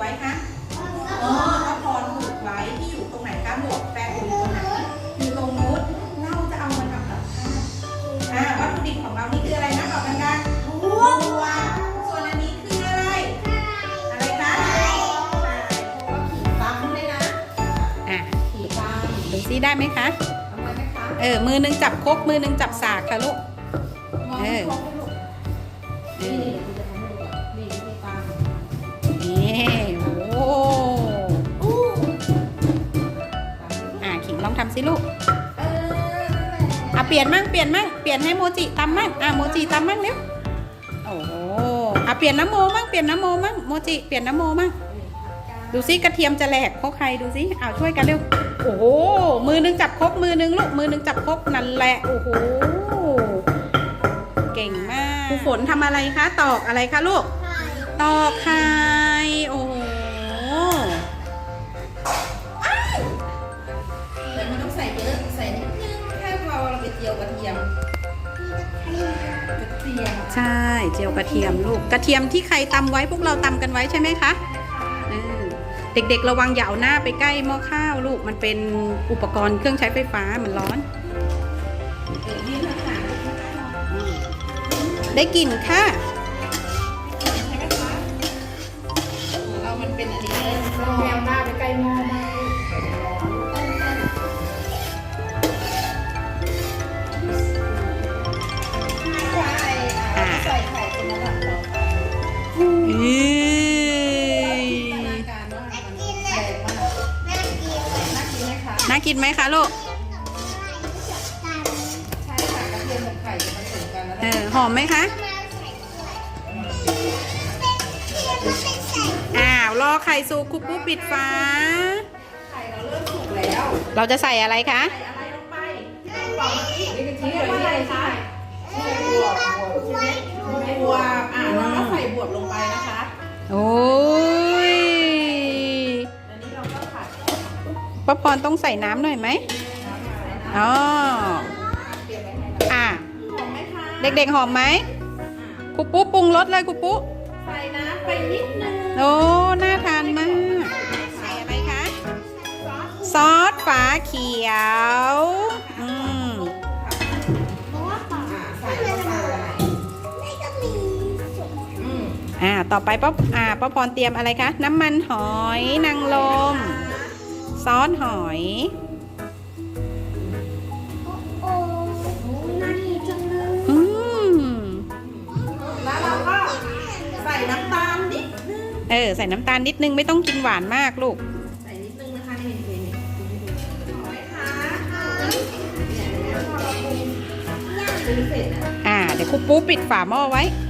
ไว้คะเออก็พรผูกไว้ที่อยู่ตรงไหนคะหมวกแปลงอยู่ตรงไหนอยู่ตรงนู้นเราจะเอามาทำกับข้าวอ่าวัตถุดิบของเรานี่คืออะไรนะตอบกันๆถั่วส่วนอันนี้คืออะไร อะไรคะไข่เพราะว่าผีปั๊มด้วยนะอะผีปั๊มดูซิได้ไหมคะทำไมไหมคะเออมือหนึงจับครกมือหนึงจับสากค่ะลูกมองเออครบลูกเอนี่ เปลี่ยนมั่งเปลี่ยนมั่งเปลี่ยนให้โมจิตำมั่งอะโมจิตำมั่งเร็วโอ้โหอะเปลี่ยนน้ำโมมั่งเปลี่ยนน้ำโมมั่งโมจิเปลี่ยนน้ำโมมั่งดูซิกระเทียมจะแหลกเพราะใครดูซิอ้าวช่วยกันเร็วโอ้โหมือหนึงจับครกมือหนึงลูกมือหนึงจับครกนั่นแหละโอ้โหเก่งมากครูฝนทำอะไรคะตอกอะไรคะลูกตอกไข่ เราไปเจียวกระเทียมกระเทียมใช่เจียวกระเทียมลูกกระเทียมที่ใครตำไว้พวกเราตำกันไว้ใช่ไหมคะเออเด็กๆ ระวังอย่าเอาหน้าไปใกล้หม้อข้าวลูกมันเป็นอุปกรณ์เครื่องใช้ไฟฟ้ามันร้อนเดี๋ยวยื่นข้างหลังลูกนะคะได้กลิ่นค่ะ นไหมคะน่ากินไหมคะลูกใช่ค่ะกระเทียมกับไข่จะผสมกันแล้วเออหอมไหมคะอ้าวรอไข่สุกคุปปุ๊บปิดฝาไข่เราเริ่มสุกแล้วเราจะใส่อะไรคะ ใส่อะไรลงไปบอกมาสินี่คือเรียกว่าอะไรคะ ป้าพรต้องใส่น้ำหน่อยไหมน้ำใส่น้อ๋อำเตรียมไว้ให้เราอะหอมไหมคะเด็กๆหอมไหมอะครูปุ๊ปรุงรสเลยครูปุ๊ใส่น้ำไปนิดนึงโอ้น่าทานมาก ใส่อะไรคะ ซอสซอสฝาเขียว อืมอะใส่ลงไปอืมอ่าต่อไปป้าอ่าป้าพรเตรียมอะไรคะ น้ำมันหอยนางรม ซอสหอยอืมแล้วเราก็ใส่น้ำตาลนิดนึง เออ ใส่น้ำตาลนิดนึงไม่ต้องกินหวานมากลูก ใส่นิดนึงนะคะนี่นี่นี่หอมไหมคะเนี่ยเดี๋ยวพอเราปรุงปรุงเสร็จนะ อ่า เดี๋ยวครูปุ๊ปิดฝาหม้อไว้เ